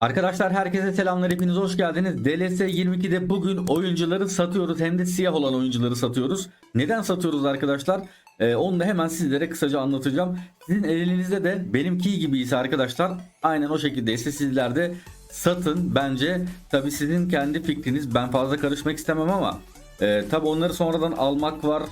Arkadaşlar herkese selamlar hepiniz hoş geldiniz. DLS 22'de bugün oyuncuları satıyoruz hem de siyah olan oyuncuları satıyoruz. Neden satıyoruz arkadaşlar? Ee, onu da hemen sizlere kısaca anlatacağım. Sizin elinizde de benimki gibi ise arkadaşlar aynen o şekilde ise sizler de satın bence. Tabi sizin kendi fikriniz ben fazla karışmak istemem ama e, tabi onları sonradan almak var.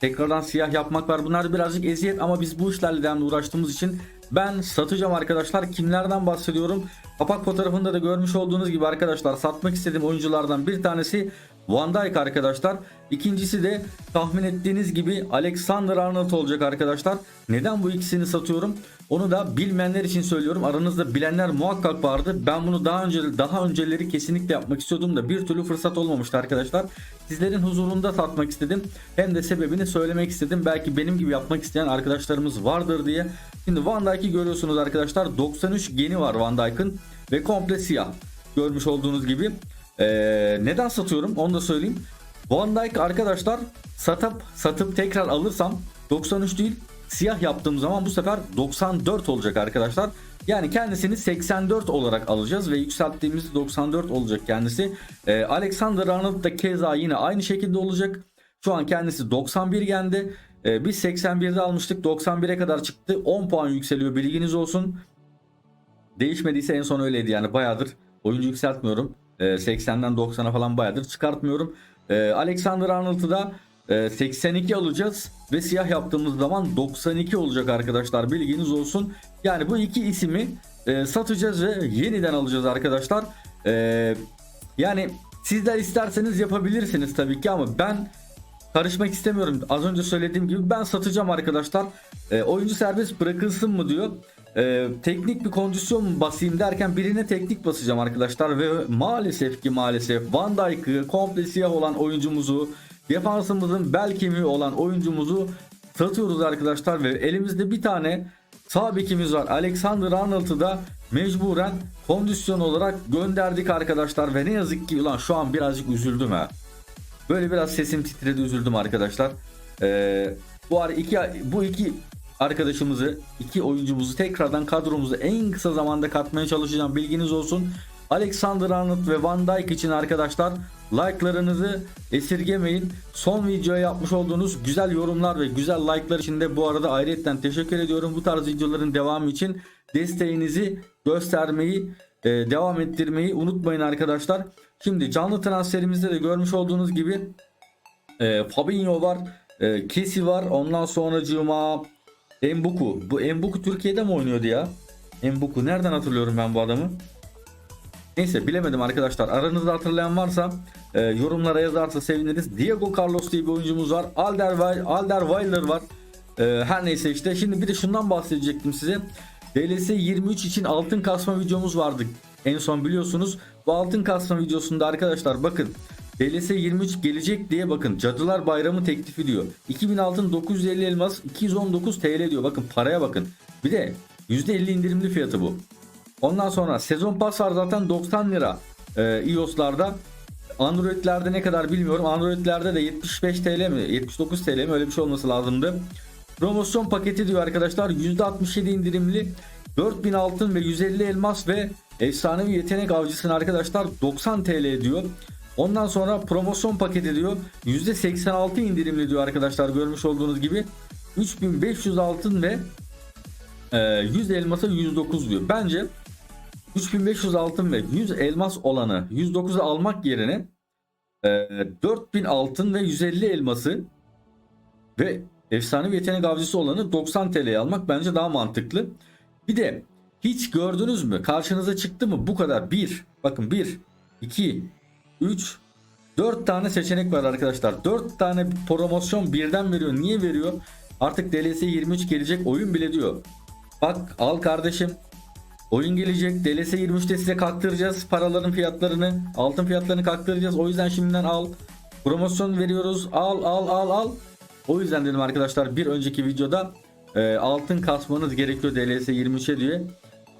Tekrardan siyah yapmak var. Bunlar birazcık eziyet ama biz bu işlerle devamlı uğraştığımız için ben satacağım arkadaşlar. Kimlerden bahsediyorum? Kapak fotoğrafında da görmüş olduğunuz gibi arkadaşlar satmak istediğim oyunculardan bir tanesi Van Dijk arkadaşlar. İkincisi de tahmin ettiğiniz gibi Alexander Arnold olacak arkadaşlar. Neden bu ikisini satıyorum? Onu da bilmeyenler için söylüyorum. Aranızda bilenler muhakkak vardı. Ben bunu daha önce daha önceleri kesinlikle yapmak istiyordum da bir türlü fırsat olmamıştı arkadaşlar. Sizlerin huzurunda satmak istedim. Hem de sebebini söylemek istedim. Belki benim gibi yapmak isteyen arkadaşlarımız vardır diye. Şimdi Van Dijk'i görüyorsunuz arkadaşlar. 93 geni var Van Dijk'ın ve komple siyah. Görmüş olduğunuz gibi. Ee, neden satıyorum onu da söyleyeyim. Van Dijk arkadaşlar satıp satıp tekrar alırsam 93 değil siyah yaptığım zaman bu sefer 94 olacak arkadaşlar. Yani kendisini 84 olarak alacağız ve yükselttiğimiz 94 olacak kendisi. Ee, Alexander Arnold da keza yine aynı şekilde olacak. Şu an kendisi 91 gendi. Ee, biz 81'de almıştık 91'e kadar çıktı. 10 puan yükseliyor bilginiz olsun. Değişmediyse en son öyleydi yani bayağıdır oyuncu yükseltmiyorum. Ee, 80'den 90'a falan bayağıdır çıkartmıyorum. Ee, Alexander Arnold'u da e, 82 alacağız ve siyah yaptığımız zaman 92 olacak arkadaşlar bilginiz olsun. Yani bu iki ismi e, satacağız ve yeniden alacağız arkadaşlar. Ee, yani sizler isterseniz yapabilirsiniz tabii ki ama ben karışmak istemiyorum. Az önce söylediğim gibi ben satacağım arkadaşlar. E, oyuncu serbest bırakılsın mı diyor. E, teknik bir kondisyon basayım derken birine teknik basacağım arkadaşlar ve maalesef ki maalesef Van Dijk'ı komple siyah olan oyuncumuzu defansımızın bel kemiği olan oyuncumuzu satıyoruz arkadaşlar ve elimizde bir tane sağ bekimiz var. Alexander Arnold'u da mecburen kondisyon olarak gönderdik arkadaşlar ve ne yazık ki ulan şu an birazcık üzüldüm ha. Böyle biraz sesim titredi üzüldüm arkadaşlar. Ee, bu iki bu iki arkadaşımızı, iki oyuncumuzu tekrardan kadromuza en kısa zamanda katmaya çalışacağım. Bilginiz olsun. Alexander Arnold ve Van Dijk için arkadaşlar like'larınızı esirgemeyin. Son videoya yapmış olduğunuz güzel yorumlar ve güzel like'lar için de bu arada ayrıyetten teşekkür ediyorum. Bu tarz videoların devamı için desteğinizi göstermeyi, e, devam ettirmeyi unutmayın arkadaşlar. Şimdi canlı transferimizde de görmüş olduğunuz gibi e, Fabinho var, e, Kesi var. Ondan sonracığıma Embuku. Bu Embuku Türkiye'de mi oynuyordu ya? Embuku. Nereden hatırlıyorum ben bu adamı? Neyse bilemedim arkadaşlar. Aranızda hatırlayan varsa e, yorumlara yazarsa seviniriz. Diego Carlos diye bir oyuncumuz var. Alder, Alder Weiler var. E, her neyse işte. Şimdi bir de şundan bahsedecektim size. DLS 23 için altın kasma videomuz vardı. En son biliyorsunuz. Bu altın kasma videosunda arkadaşlar bakın. DLS 23 gelecek diye bakın. Cadılar Bayramı teklifi diyor. 2000 altın 950 elmas 219 TL diyor. Bakın paraya bakın. Bir de %50 indirimli fiyatı bu. Ondan sonra sezon pas var zaten 90 lira e, iOS'larda. Android'lerde ne kadar bilmiyorum. Android'lerde de 75 TL mi 79 TL mi öyle bir şey olması lazımdı. Promosyon paketi diyor arkadaşlar %67 indirimli 4000 altın ve 150 elmas ve efsanevi yetenek avcısını arkadaşlar 90 TL diyor. Ondan sonra promosyon paketi diyor %86 indirimli diyor arkadaşlar görmüş olduğunuz gibi 3500 altın ve e, 100 elmasa 109 diyor. Bence 3500 altın ve 100 elmas olanı 109'u almak yerine e, 4000 altın ve 150 elması ve efsane bir yetenek avcısı olanı 90 TL'ye almak bence daha mantıklı. Bir de hiç gördünüz mü? Karşınıza çıktı mı? Bu kadar. 1. Bakın 1, 2, 3, 4 tane seçenek var arkadaşlar. 4 tane promosyon birden veriyor. Niye veriyor? Artık DLS 23 gelecek oyun bile diyor. Bak al kardeşim. Oyun gelecek. DLS 23'te size kalktıracağız paraların fiyatlarını. Altın fiyatlarını kalktıracağız. O yüzden şimdiden al. Promosyon veriyoruz. Al al al al. O yüzden dedim arkadaşlar bir önceki videoda e, altın kasmanız gerekiyor DLS 23'e diye.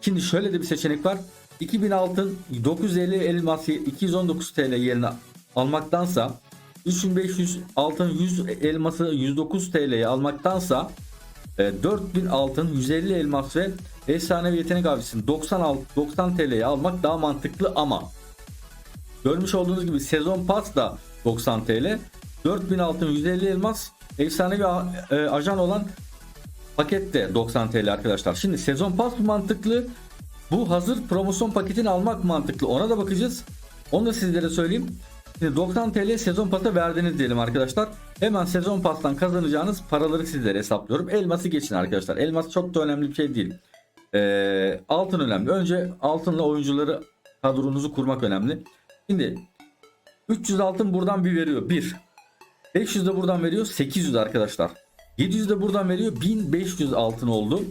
Şimdi şöyle de bir seçenek var. 2000 altın 950 elmas 219 TL yerine almaktansa 3500 altın 100 elması 109 TL'ye almaktansa e, 4000 altın 150 elmas ve efsanevi yetenek avcısını 96 90 TL'ye almak daha mantıklı ama görmüş olduğunuz gibi sezon pas da 90 TL 4000 altın 150 elmas efsanevi a- e, ajan olan paket de 90 TL arkadaşlar. Şimdi sezon pas mantıklı? Bu hazır promosyon paketini almak mantıklı. Ona da bakacağız. Onu da sizlere söyleyeyim. Şimdi 90 TL sezon pasa verdiniz diyelim arkadaşlar. Hemen sezon pastan kazanacağınız paraları sizlere hesaplıyorum. Elması geçin arkadaşlar. Elmas çok da önemli bir şey değil. Ee, altın önemli. Önce altınla oyuncuları kadronuzu kurmak önemli. Şimdi 300 altın buradan bir veriyor. 1. 500 de buradan veriyor. 800 arkadaşlar. 700 de buradan veriyor. 1500 altın oldu.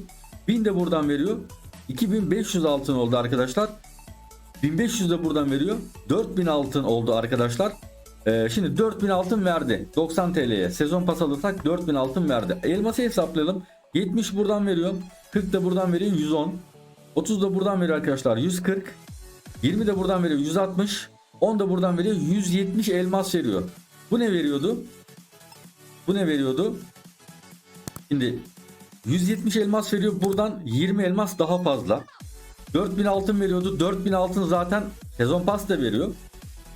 1000 de buradan veriyor. 2500 altın oldu arkadaşlar. 1500 de buradan veriyor. 4000 altın oldu arkadaşlar. Ee, şimdi 4000 altın verdi. 90 TL'ye. Sezon pas alırsak 4000 altın verdi. Elması hesaplayalım. 70 buradan veriyor. 40 da buradan veriyor. 110. 30 da buradan veriyor arkadaşlar. 140. 20 de buradan veriyor. 160. 10 da buradan veriyor. 170 elmas veriyor. Bu ne veriyordu? Bu ne veriyordu? Şimdi 170 elmas veriyor. Buradan 20 elmas daha fazla. 4000 altın veriyordu. 4000 altın zaten sezon pas da veriyor.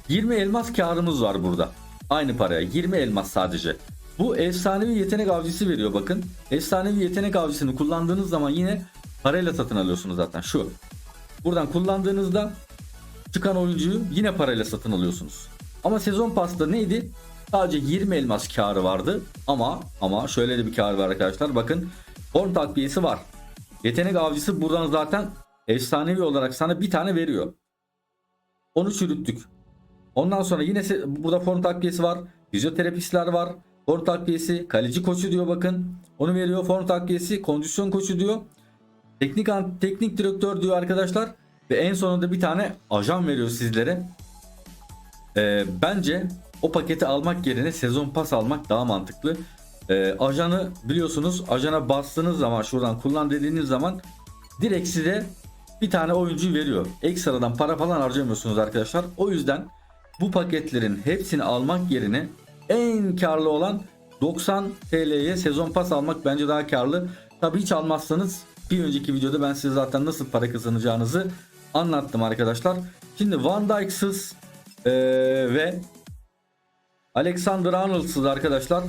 20 elmas karımız var burada. Aynı paraya 20 elmas sadece. Bu efsanevi yetenek avcısı veriyor bakın. Efsanevi yetenek avcısını kullandığınız zaman yine parayla satın alıyorsunuz zaten şu. Buradan kullandığınızda çıkan oyuncuyu yine parayla satın alıyorsunuz. Ama sezon pasta neydi? Sadece 20 elmas karı vardı. Ama ama şöyle de bir kar var arkadaşlar. Bakın form takviyesi var. Yetenek avcısı buradan zaten efsanevi olarak sana bir tane veriyor. Onu çürüttük. Ondan sonra yine burada form takviyesi var. Fizyoterapistler var. Form takviyesi, kaleci koçu diyor bakın. Onu veriyor. Form takviyesi, kondisyon koçu diyor. Teknik teknik direktör diyor arkadaşlar. Ve en sonunda bir tane ajan veriyor sizlere. Ee, bence o paketi almak yerine sezon pas almak daha mantıklı. Ee, ajanı biliyorsunuz ajana bastığınız zaman şuradan kullan dediğiniz zaman direkt size bir tane oyuncu veriyor. Ekstradan para falan harcamıyorsunuz arkadaşlar. O yüzden bu paketlerin hepsini almak yerine en karlı olan 90 TL'ye sezon pas almak bence daha karlı. Tabi hiç almazsanız bir önceki videoda ben size zaten nasıl para kazanacağınızı anlattım arkadaşlar. Şimdi Van Dijk'sız eee, ve Alexander Arnold'sız arkadaşlar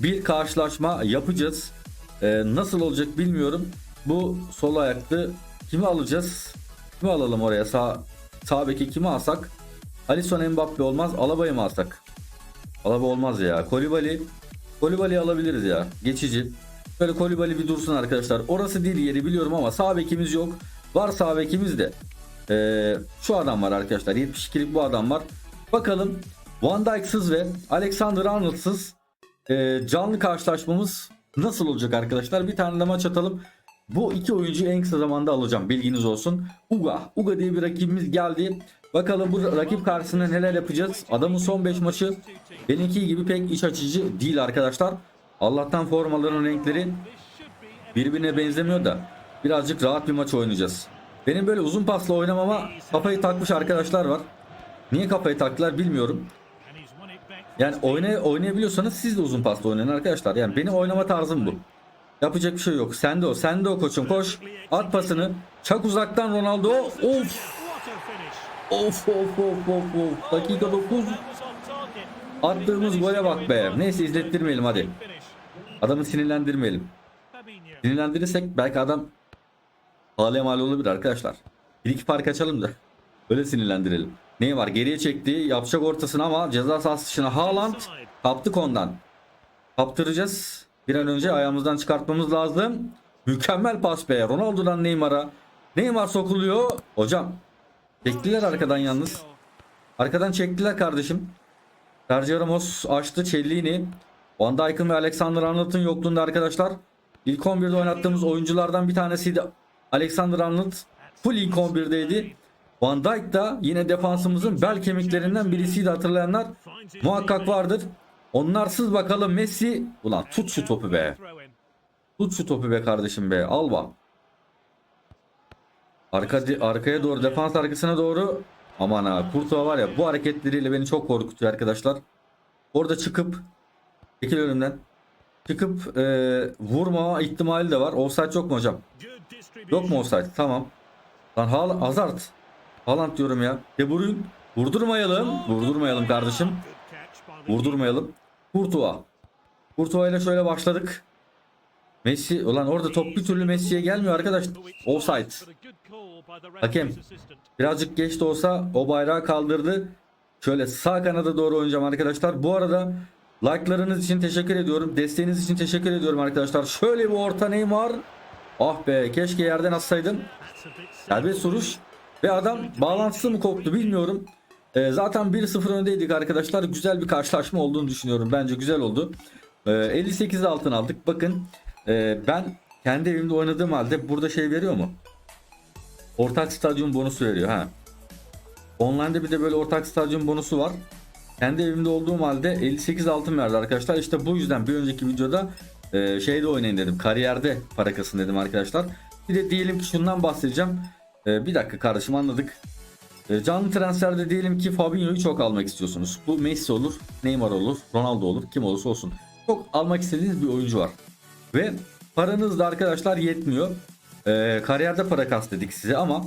bir karşılaşma yapacağız. Ee, nasıl olacak bilmiyorum. Bu sol ayaklı kimi alacağız? Kimi alalım oraya? Sağ, sağ beki kimi alsak? Alisson Mbappe olmaz. Alaba'yı mı alsak? Alaba olmaz ya. Kolibali. Kolibali alabiliriz ya. Geçici. Böyle Kolibali bir dursun arkadaşlar. Orası değil yeri biliyorum ama sağ bekimiz yok. Var sağ bekimiz de. Ee, şu adam var arkadaşlar. 72'lik bu adam var. Bakalım Van Dijk'sız ve Alexander Arnold'sız e, canlı karşılaşmamız nasıl olacak arkadaşlar? Bir tane de maç atalım. Bu iki oyuncuyu en kısa zamanda alacağım. Bilginiz olsun. Uga. Uga diye bir rakibimiz geldi. Bakalım bu rakip karşısında neler yapacağız. Adamın son 5 maçı benimki gibi pek iç açıcı değil arkadaşlar. Allah'tan formaların renkleri birbirine benzemiyor da birazcık rahat bir maç oynayacağız. Benim böyle uzun pasla oynamama kafayı takmış arkadaşlar var. Niye kafayı taktılar bilmiyorum. Yani oynay oynayabiliyorsanız siz de uzun pasla oynayın arkadaşlar. Yani benim oynama tarzım bu. Yapacak bir şey yok. Sende o. Sende o koçum. Koş. At pasını. Çak uzaktan Ronaldo. Of. Of of of of of. Dakika 9. Attığımız gole bak be. Neyse izlettirmeyelim hadi. Adamı sinirlendirmeyelim. Sinirlendirirsek belki adam Hale mal olabilir arkadaşlar. Bir iki fark açalım da. Öyle sinirlendirelim. Ne var? Geriye çekti. Yapacak ortasına ama ceza sahası dışına Haaland kaptık ondan. Kaptıracağız. Bir an önce ayağımızdan çıkartmamız lazım. Mükemmel pas be. Ronaldo'dan Neymar'a. Neymar sokuluyor. Hocam. Çektiler arkadan yalnız. Arkadan çektiler kardeşim. Sergio Ramos açtı Cellini. Van Dijk'ın ve Alexander Arnold'un yokluğunda arkadaşlar. İlk 11'de oynattığımız oyunculardan bir tanesiydi. Alexander Arnold full ilk 11'deydi. Van Dijk da yine defansımızın bel kemiklerinden birisiydi hatırlayanlar. Muhakkak vardır. Onlarsız bakalım Messi. Ulan tut şu topu be. Tut şu topu be kardeşim be. Alba. Arka, arkaya doğru defans arkasına doğru. Aman ha Kurtuğa var ya bu hareketleriyle beni çok korkutuyor arkadaşlar. Orada çıkıp çekil önümden. çıkıp e, vurma ihtimali de var. Offside yok mu hocam? Yok mu offside? Tamam. Lan Hal Hazard. Haaland diyorum ya. De Bruyne. Vurdurmayalım. Vurdurmayalım kardeşim. Vurdurmayalım. Courtois. Courtois ile şöyle başladık. Messi ulan orada top bir türlü Messi'ye gelmiyor arkadaş. Offside. Hakem. Birazcık geç de olsa o bayrağı kaldırdı. Şöyle sağ kanada doğru oynayacağım arkadaşlar. Bu arada like'larınız için teşekkür ediyorum. Desteğiniz için teşekkür ediyorum arkadaşlar. Şöyle bir orta Neymar. Ah be keşke yerden atsaydım. Serbest vuruş. Ve adam bağlantısı mı koptu bilmiyorum. Ee, zaten 1-0 öndeydik arkadaşlar. Güzel bir karşılaşma olduğunu düşünüyorum. Bence güzel oldu. Ee, 58 altın aldık. Bakın e, ben kendi evimde oynadığım halde burada şey veriyor mu? Ortak stadyum bonusu veriyor ha. Online'da bir de böyle ortak stadyum bonusu var. Kendi evimde olduğum halde 58 altın verdi arkadaşlar. İşte bu yüzden bir önceki videoda e, şeyde oynayın dedim. Kariyerde para kasın dedim arkadaşlar. Bir de diyelim ki şundan bahsedeceğim. E, bir dakika kardeşim anladık. E, canlı transferde diyelim ki Fabinho'yu çok almak istiyorsunuz. Bu Messi olur, Neymar olur, Ronaldo olur, kim olursa olsun. Çok almak istediğiniz bir oyuncu var. Ve paranız da arkadaşlar yetmiyor. E, kariyerde para kas dedik size ama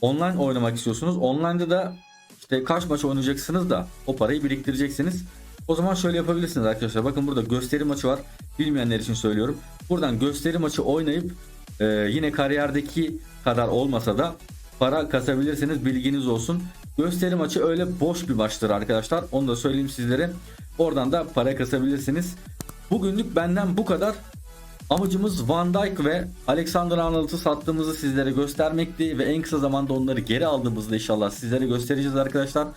online oynamak istiyorsunuz. Online'da da işte kaç maç oynayacaksınız da o parayı biriktireceksiniz. O zaman şöyle yapabilirsiniz arkadaşlar. Bakın burada gösteri maçı var. Bilmeyenler için söylüyorum. Buradan gösteri maçı oynayıp e, yine kariyerdeki kadar olmasa da para kasabilirsiniz. Bilginiz olsun. Gösteri maçı öyle boş bir maçtır arkadaşlar. Onu da söyleyeyim sizlere. Oradan da para kasabilirsiniz. Bugünlük benden bu kadar. Amacımız Van Dijk ve Alexander Arnold'u sattığımızı sizlere göstermekti ve en kısa zamanda onları geri aldığımızda inşallah sizlere göstereceğiz arkadaşlar.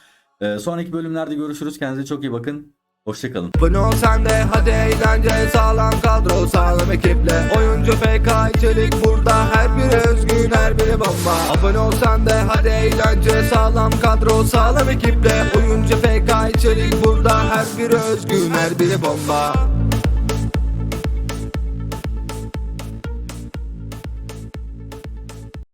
Ee, sonraki bölümlerde görüşürüz. Kendinize çok iyi bakın. Hoşçakalın. Abone ol sen de hadi eğlence sağlam kadro sağlam ekiple. Oyuncu FK içerik burada her biri özgün her biri bomba. Abone ol sen de hadi eğlence sağlam kadro sağlam ekiple. Oyuncu FK içerik burada her biri özgün her biri bomba